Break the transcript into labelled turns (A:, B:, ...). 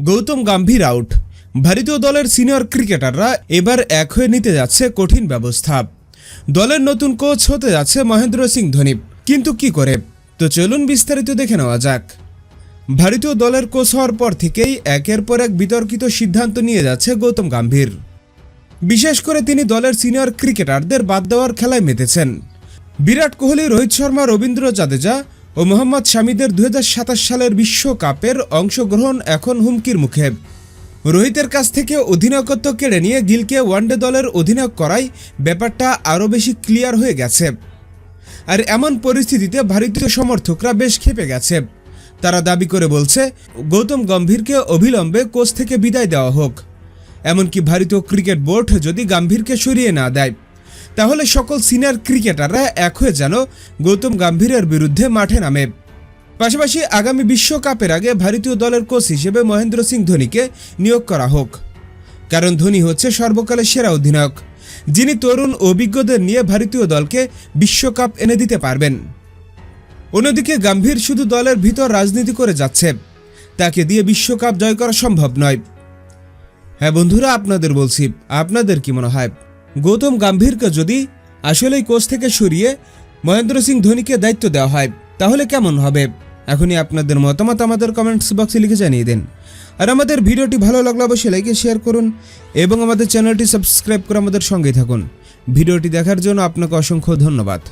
A: Gautam Gambhir out ভারতীয় দলের senior ক্রিকেটাররা এবার এক হয়ে নিতে যাচ্ছে কঠিন ব্যবস্থা। দলের নতুন কোচ হতে যাচ্ছে মহেন্দ্র সিং ধোনি। কিন্তু কি করে? তো চলুন বিস্তারিত দেখে নেওয়া যাক। ভারতীয় দলের কোচ হওয়ার পর থেকেই একের পর এক বিতর্কিত সিদ্ধান্ত নিয়ে যাচ্ছে গৌতম গাম্ভীর। বিশেষ করে তিনি দলের সিনিয়র ক্রিকেটারদের বাদ দেওয়ার খেলায় মেতেছেন। বিরাট কোহলি, রোহিত শর্মা, রবীন্দ্র জাদেজা ও মোহাম্মদ শামিদের দুহাজার সাতাশ সালের বিশ্বকাপের অংশগ্রহণ এখন হুমকির মুখে। রোহিতের কাছ থেকে অধিনায়কত্ব কেড়ে নিয়ে গিলকে ওয়ানডে দলের অধিনায়ক করাই ব্যাপারটা আরও বেশি ক্লিয়ার হয়ে গেছে। আর এমন পরিস্থিতিতে ভারতীয় সমর্থকরা বেশ ক্ষেপে গেছে। তারা দাবি করে বলছে, গৌতম গম্ভীরকে অবিলম্বে কোচ থেকে বিদায় দেওয়া হোক। এমনকি ভারতীয় ক্রিকেট বোর্ড যদি গাম্ভীরকে সরিয়ে না দেয়। তাহলে সকল সিনিয়র ক্রিকেটাররা এক হয়ে যেন গৌতম গাম্ভীরের বিরুদ্ধে মাঠে নামে। পাশাপাশি আগামী বিশ্বকাপের আগে ভারতীয় দলের কোচ হিসেবে মহেন্দ্র সিং ধোনিকে নিয়োগ করা হোক। কারণ ধোনি হচ্ছে সর্বকালের সেরা অধিনায়ক। যিনি তরুণ অভিজ্ঞদের নিয়ে ভারতীয় দলকে বিশ্বকাপ এনে দিতে পারবেন। অন্যদিকে গাম্ভীর শুধু দলের ভিতর রাজনীতি করে যাচ্ছে। তাকে দিয়ে বিশ্বকাপ জয় করা সম্ভব নয়। হ্যাঁ বন্ধুরা, আপনাদের বলছি, আপনাদের কি মনে হয়? গৌতম গাম্ভীরকে যদি আসলেই কোচ থেকে সরিয়ে মহেন্দ্র সিং ধোনিকে দায়িত্ব দেওয়া হয়, তাহলে কেমন হবে? এখনই আপনাদের মতামত আমাদের কমেন্টস বক্সে লিখে জানিয়ে দিন। আর আমাদের ভিডিওটি ভালো লাগলে অবশ্যই লাইকে শেয়ার করুন এবং আমাদের চ্যানেলটি সাবস্ক্রাইব করে আমাদের সঙ্গেই থাকুন। ভিডিওটি দেখার জন্য আপনাকে অসংখ্য ধন্যবাদ।